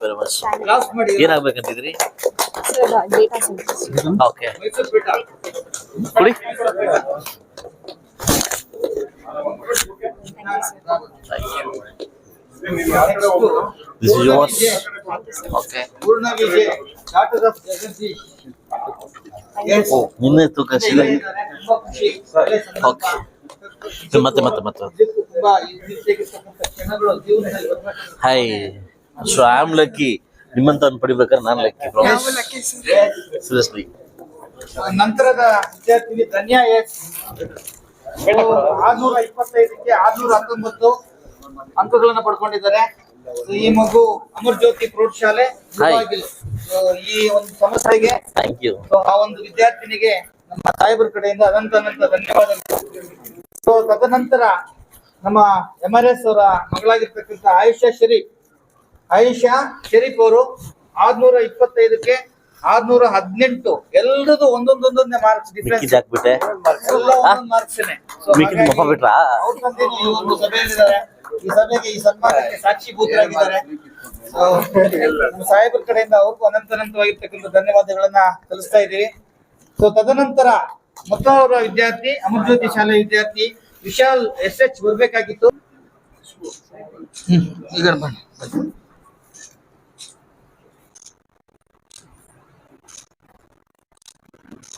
Very much ಏನಾಗ್ಬೇಕಂತಿದ್ರಿ sir data science okay ಕುಡಿ doctor of Jagadish Yes. ಓ ನಿನ್ನೆ ತೂಕ ತುಂಬಾ ಓಕೆ. Okay. ಮತ್ತೆ ಮತ್ತೆ ಮತ್ತೆ. Hi so I am lucky ನಿಮ್ಮಂತ ಪಡಿಬೇಕಾದ್ರೆ ನಾನು ಲಕ್ಕಿ ಸೀರಿಯಸ್ಲಿ ನಂತರದ ವಿದ್ಯಾರ್ಥಿನಿ ಧನ್ಯ ಎಸ್. ಆರ್ನೂರ ಇಪ್ಪತ್ತೈದಕ್ಕೆ ಆರ್ನೂರ ಹತ್ತೊಂಬತ್ತು ಅಂಕಗಳನ್ನ ಪಡ್ಕೊಂಡಿದ್ದಾರೆ. ಈ ಮಗು ಅಮರ್ ಜ್ಯೋತಿ ಪ್ರೌಢಶಾಲೆ ಈ ಒಂದು ಸಂಸ್ಥೆಗೆ ಥ್ಯಾಂಕ್ ಯು So, ಆ ಒಂದು ವಿದ್ಯಾರ್ಥಿನಿಗೆ ನಮ್ಮ ಸಾಹೇಬರ ಕಡೆಯಿಂದ ಅನಂತ ಅನಂತ ಧನ್ಯವಾದಗಳು. ಸೊ ತದನಂತರ ನಮ್ಮ ಎಂ ಆರ್ ಎಸ್ ಅವರ ಮಗಳಾಗಿರ್ತಕ್ಕಂಥ ಆಯುಷ್ಯ ಶರೀಫ್ ಆಯುಷಾ ಶರೀಫ್ ಅವರು ಆರ್ನೂರ ಇಪ್ಪತ್ತೈದಕ್ಕೆ ಆರ್ನೂರ ಹದಿನೆಂಟು. ಎಲ್ಲರದು ಒಂದೊಂದೊಂದೊಂದೇ ಮಾರ್ಕ್ಸ್ ಡಿಫ್ರೆನ್ಸ್ ಹಾಕ್ಬಿಟ್ಟೆ. ಎಲ್ಲ ಒಂದೊಂದು ಮಾರ್ಕ್ಸ್ ತಂದೆನೂ ಈ ಒಂದು ಸಭೆಯಲ್ಲಿದ್ದಾರೆ. ಈ ಸಭೆಗೆ ಈ ಸನ್ಮಾನಕ್ಕೆ ಸಾಕ್ಷಿ ಭೂತರಾಗಿದ್ದಾರೆ. ಸಾಹೇಬರ್ ಕಡೆಯಿಂದ ಅವ್ರಿಗೂ ಅನಂತ ಅನಂತವಾಗಿರ್ತಕ್ಕಂಥ ಧನ್ಯವಾದಗಳನ್ನ ಸಲ್ಲಿಸ್ತಾ ಇದ್ದೀವಿ. ಸೊ ತದನಂತರ ಮತ್ತೊಬ್ಬರ ವಿದ್ಯಾರ್ಥಿ ಅಮೃತಜ್ಯೋತಿ ಶಾಲೆ ವಿದ್ಯಾರ್ಥಿ ವಿಶಾಲ್ ಎಸ್ ಎಚ್ ಬರ್ಬೇಕಾಗಿತ್ತು. ಹ್ಮ್, ಈಗ ಬನ್ನಿ.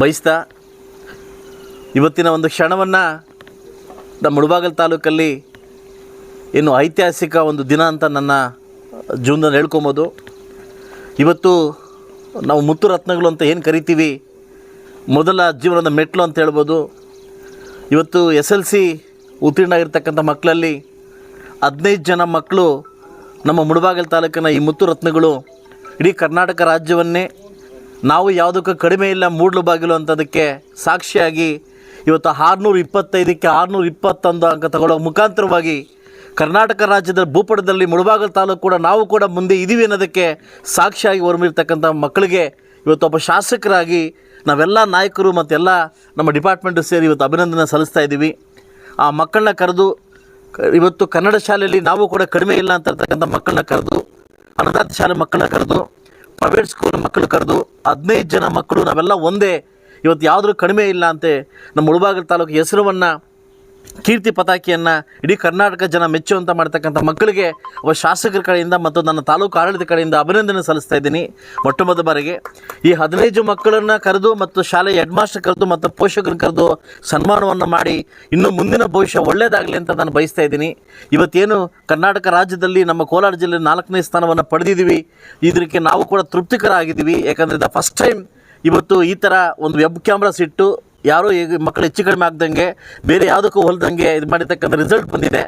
ಬಯಸ್ತಾ ಇವತ್ತಿನ ಒಂದು ಕ್ಷಣವನ್ನು ನಮ್ಮ ಮುಳಬಾಗಲ್ ತಾಲೂಕಲ್ಲಿ ಏನು ಐತಿಹಾಸಿಕ ಒಂದು ದಿನ ಅಂತ ನನ್ನ ಜೀವನದಲ್ಲಿ ಹೇಳ್ಕೊಬೋದು. ಇವತ್ತು ನಾವು ಮುತ್ತು ರತ್ನಗಳು ಅಂತ ಏನು ಕರಿತೀವಿ, ಮೊದಲ ಜೀವನದ ಮೆಟ್ಲು ಅಂತ ಹೇಳ್ಬೋದು. ಇವತ್ತು ಎಸ್ ಎಲ್ ಸಿ ಉತ್ತೀರ್ಣ ಆಗಿರ್ತಕ್ಕಂಥ ಮಕ್ಕಳಲ್ಲಿ ಹದಿನೈದು ಜನ ಮಕ್ಕಳು ನಮ್ಮ ಮುಳಬಾಗಲ್ ತಾಲೂಕಿನ ಈ ಮುತ್ತು ರತ್ನಗಳು ಇಡೀ ಕರ್ನಾಟಕ ರಾಜ್ಯವನ್ನೇ ನಾವು ಯಾವುದಕ್ಕೂ ಕಡಿಮೆ ಇಲ್ಲ, ಮೂಡ್ಲು ಬಾಗಿಲು ಅಂತದಕ್ಕೆ ಸಾಕ್ಷಿಯಾಗಿ ಇವತ್ತು ಆರುನೂರ ಇಪ್ಪತ್ತೈದಕ್ಕೆ ಆರುನೂರ ಇಪ್ಪತ್ತೊಂದು ಅಂಕ ತಗೊಳ್ಳೋ ಮುಖಾಂತರವಾಗಿ ಕರ್ನಾಟಕ ರಾಜ್ಯದ ಭೂಪಟದಲ್ಲಿ ಮುಳಬಾಗಲ್ ತಾಲೂಕು ಕೂಡ ನಾವು ಕೂಡ ಮುಂದೆ ಇದ್ದೀವಿ ಅನ್ನೋದಕ್ಕೆ ಸಾಕ್ಷಿಯಾಗಿ ಹೊರಮಿರ್ತಕ್ಕಂಥ ಮಕ್ಕಳಿಗೆ ಇವತ್ತು ಒಬ್ಬ ಶಾಸಕರಾಗಿ ನಾವೆಲ್ಲ ನಾಯಕರು ಮತ್ತೆಲ್ಲ ನಮ್ಮ ಡಿಪಾರ್ಟ್ಮೆಂಟು ಸೇರಿ ಇವತ್ತು ಅಭಿನಂದನೆ ಸಲ್ಲಿಸ್ತಾ ಇದ್ದೀವಿ. ಆ ಮಕ್ಕಳನ್ನ ಕರೆದು ಇವತ್ತು ಕನ್ನಡ ಶಾಲೆಯಲ್ಲಿ ನಾವು ಕೂಡ ಕಡಿಮೆ ಇಲ್ಲ ಅಂತ ಇರ್ತಕ್ಕಂಥ ಮಕ್ಕಳನ್ನ ಕರೆದು ಅನಾಥ ಶಾಲೆ ಮಕ್ಕಳನ್ನ ಕರೆದು ಪ್ರೈವೇಟ್ ಸ್ಕೂಲ್ ಮಕ್ಕಳು ಕರೆದು, ಹದಿನೈದು ಜನ ಮಕ್ಕಳು ನಾವೆಲ್ಲ ಒಂದೇ. ಇವತ್ತು ಯಾವುದ್ರೂ ಕಡಿಮೆ ಇಲ್ಲ ಅಂತೆ. ನಮ್ಮ ಮುಳಬಾಗಿಲು ತಾಲೂಕು ಹೆಸರವನ್ನು ಕೀರ್ತಿ ಪತಾಕಿಯನ್ನು ಇಡೀ ಕರ್ನಾಟಕ ಜನ ಮೆಚ್ಚುವಂತ ಮಾಡ್ತಕ್ಕಂಥ ಮಕ್ಕಳಿಗೆ ಒಬ್ಬ ಶಾಸಕರ ಕಡೆಯಿಂದ ಮತ್ತು ನನ್ನ ತಾಲೂಕು ಆಡಳಿತ ಕಡೆಯಿಂದ ಅಭಿನಂದನೆ ಸಲ್ಲಿಸ್ತಾ ಇದ್ದೀನಿ. ಮೊಟ್ಟ ಮೊದಲ ಬಾರಿಗೆ ಈ ಹದಿನೈದು ಮಕ್ಕಳನ್ನು ಕರೆದು ಮತ್ತು ಶಾಲೆಯ ಹೆಡ್ ಮಾಸ್ಟರ್ ಕರೆದು ಮತ್ತು ಪೋಷಕರು ಕರೆದು ಸನ್ಮಾನವನ್ನು ಮಾಡಿ ಇನ್ನು ಮುಂದಿನ ಭವಿಷ್ಯ ಒಳ್ಳೆಯದಾಗಲಿ ಅಂತ ನಾನು ಬಯಸ್ತಾ ಇದ್ದೀನಿ. ಇವತ್ತೇನು ಕರ್ನಾಟಕ ರಾಜ್ಯದಲ್ಲಿ ನಮ್ಮ ಕೋಲಾರ ಜಿಲ್ಲೆ ನಾಲ್ಕನೇ ಸ್ಥಾನವನ್ನು ಪಡೆದಿದ್ದೀವಿ. ಇದಕ್ಕೆ ನಾವು ಕೂಡ ತೃಪ್ತಿಕರ ಆಗಿದ್ದೀವಿ ಯಾಕಂದರೆ ದ ಫಸ್ಟ್ ಟೈಮ್ ಇವತ್ತು ಈ ಥರ ಒಂದು ವೆಬ್ ಕ್ಯಾಮ್ರಾಸ್ ಇಟ್ಟು ಯಾರೋ ಈಗ ಮಕ್ಕಳು ಹೆಚ್ಚು ಕಡಿಮೆ ಆಗ್ದಂಗೆ ಬೇರೆ ಯಾವುದಕ್ಕೂ ಹೊಲ್ದಂಗೆ ಇದು ಮಾಡಿರ್ತಕ್ಕಂಥ ರಿಸಲ್ಟ್ ಬಂದಿದೆ.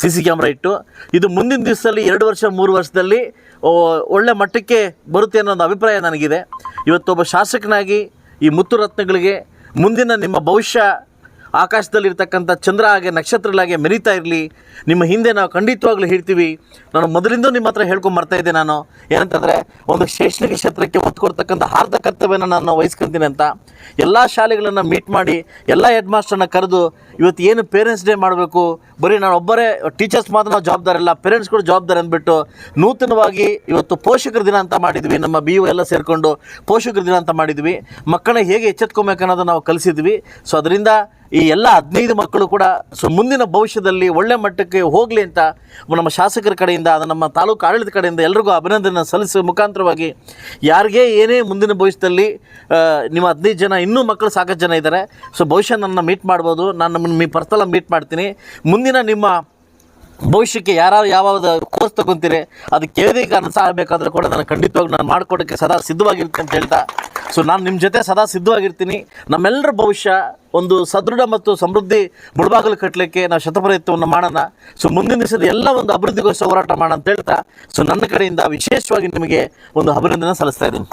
ಸಿ ಸಿ ಕ್ಯಾಮ್ರಾ ಇಟ್ಟು. ಇದು ಮುಂದಿನ ದಿವಸದಲ್ಲಿ ಎರಡು ವರ್ಷ, ಮೂರು ವರ್ಷದಲ್ಲಿ ಒಳ್ಳೆ ಮಟ್ಟಕ್ಕೆ ಬರುತ್ತೆ ಅನ್ನೋ ಒಂದು ಅಭಿಪ್ರಾಯ ನನಗಿದೆ. ಇವತ್ತೊಬ್ಬ ಶಾಸಕನಾಗಿ ಈ ಮುತ್ತು ರತ್ನಗಳಿಗೆ ಮುಂದಿನ ನಿಮ್ಮ ಭವಿಷ್ಯ ಆಕಾಶದಲ್ಲಿರ್ತಕ್ಕಂಥ ಚಂದ್ರ ಹಾಗೆ ನಕ್ಷತ್ರಗಳಾಗೆ ಮೆರೀತಾ ಇರಲಿ. ನಿಮ್ಮ ಹಿಂದೆ ನಾವು ಖಂಡಿತವಾಗ್ಲೂ ಹೇಳ್ತೀವಿ. ನಾನು ಮೊದಲಿಂದ ನಿಮ್ಮ ಹತ್ರ ಹೇಳ್ಕೊಂಡು ಬರ್ತಾ ಇದ್ದೆ ನಾನು. ಏನಂತಂದರೆ, ಒಂದು ಶೈಕ್ಷಣಿಕ ಕ್ಷೇತ್ರಕ್ಕೆ ಒತ್ತು ಕೊಡ್ತಕ್ಕಂಥ ಹಾರ್ದ ಕರ್ತವ್ಯನ ನಾನು ವಹಿಸ್ಕೊಂತೀನಿ ಅಂತ. ಎಲ್ಲ ಶಾಲೆಗಳನ್ನು ಮೀಟ್ ಮಾಡಿ, ಎಲ್ಲ ಹೆಡ್ ಮಾಸ್ಟರ್ನ ಕರೆದು, ಇವತ್ತು ಏನು ಪೇರೆಂಟ್ಸ್ ಡೇ ಮಾಡಬೇಕು? ಬರೀ ನಾನು ಒಬ್ಬರೇ, ಟೀಚರ್ಸ್ ಮಾತ್ರ ನಾವು ಜವಾಬ್ದಾರಿಲ್ಲ ಪೇರೆಂಟ್ಸ್ ಕೂಡ ಜವಾಬ್ದಾರಿ ಅಂದ್ಬಿಟ್ಟು, ನೂತನವಾಗಿ ಇವತ್ತು ಪೋಷಕರ ದಿನ ಅಂತ ಮಾಡಿದ್ವಿ. ನಮ್ಮ ಬಿ ಎಲ್ಲ ಸೇರಿಕೊಂಡು ಪೋಷಕರ ದಿನ ಅಂತ ಮಾಡಿದ್ವಿ. ಮಕ್ಕಳನ್ನ ಹೇಗೆ ಎಚ್ಚೆತ್ಕೊಬೇಕು ಅನ್ನೋದು ನಾವು ಕಲಿಸಿದ್ವಿ. ಸೊ ಅದರಿಂದ ಈ ಎಲ್ಲ ಹದಿನೈದು ಮಕ್ಕಳು ಕೂಡ ಸೊ ಮುಂದಿನ ಭವಿಷ್ಯದಲ್ಲಿ ಒಳ್ಳೆ ಮಟ್ಟಕ್ಕೆ ಹೋಗಲಿ ಅಂತ ನಮ್ಮ ಶಾಸಕರ ಕಡೆಯಿಂದ, ಅದು ನಮ್ಮ ತಾಲೂಕು ಆಡಳಿತ ಕಡೆಯಿಂದ ಎಲ್ರಿಗೂ ಅಭಿನಂದನೆ ಸಲ್ಲಿಸುವ ಮುಖಾಂತರವಾಗಿ ಯಾರಿಗೆ ಏನೇ ಮುಂದಿನ ಭವಿಷ್ಯದಲ್ಲಿ ನಿಮ್ಮ ಹದಿನೈದು ಜನ ಇನ್ನೂ ಮಕ್ಕಳು ಸಾಕಷ್ಟು ಜನ ಇದ್ದಾರೆ. ಸೊ ಭವಿಷ್ಯ ನನ್ನ ಮೀಟ್ ಮಾಡ್ಬೋದು. ನಾನು ನಿಮ್ಮನ್ನು ಮೀ ಪರ್ಸನಲ್ ಮೀಟ್ ಮಾಡ್ತೀನಿ. ಮುಂದಿನ ನಿಮ್ಮ ಭವಿಷ್ಯಕ್ಕೆ ಯಾರು ಯಾವ ಕೋರ್ಸ್ ತಗೊಂತೀರಿ, ಅದು ಕಾರಣ ಸಹ ಬೇಕಾದರೂ ಕೂಡ ನಾನು ಖಂಡಿತವಾಗಿ ನಾನು ಮಾಡಿಕೊಡೋಕ್ಕೆ ಸದಾ ಸಿದ್ಧವಾಗಿರ್ತೀನಿ ಅಂತ ಹೇಳ್ತಾ. ಸೊ ನಾನು ನಿಮ್ಮ ಜೊತೆ ಸದಾ ಸಿದ್ಧವಾಗಿರ್ತೀನಿ. ನಮ್ಮೆಲ್ಲರ ಭವಿಷ್ಯ ಒಂದು ಸದೃಢ ಮತ್ತು ಸಮೃದ್ಧಿ ಮುಳುಬಾಗಲು ಕಟ್ಟಲಿಕ್ಕೆ ನಾವು ಶತಪ್ರಯತ್ನವನ್ನು ಮಾಡೋಣ. ಸೊ ಮುಂದಿನ ದಿವಸದ ಎಲ್ಲ ಒಂದು ಅಭಿವೃದ್ಧಿಗೋಸ್ಕರ ಹೋರಾಟ ಮಾಡೋಣ ಅಂತ ಹೇಳ್ತಾ. ಸೊ ನನ್ನ ಕಡೆಯಿಂದ ವಿಶೇಷವಾಗಿ ನಿಮಗೆ ಒಂದು ಅಭಿನಂದನೆ ಸಲ್ಲಿಸ್ತಾ ಇದ್ದೀನಿ.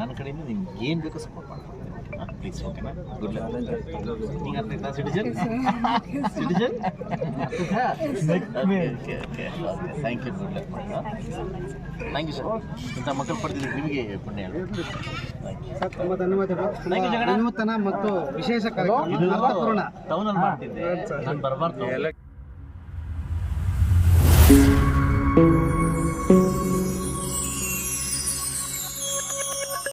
ನನ್ನ ಕಡೆಯಿಂದ ನಿಮ್ಗೆ ಏನು ಬೇಕೋ ಸಪೋರ್ಟ್ ಮಾಡ್ತೀನಿ ಪ್ಲೀಸ್ ಓಕೆನಾ ಗುಡ್ ಲಕ್ ಈಗ ಅಂತ citizen citizen thank you good luck thank you sir ಇಂಥ ಮಕ್ಕಳು ಪಡೆದಿದ್ದು ನಿಮಗೆ ಪುಣ್ಯ ತುಂಬ ಧನ್ಯವಾದಗಳು. ವಿನೂತನ ಮತ್ತು ವಿಶೇಷ ಕಾರ್ಯಕ್ರಮ ಟೌನಲ್ಲಿ ಮಾಡ್ತಿದ್ದೆ ನಾನು ಬರಬಾರ್ದು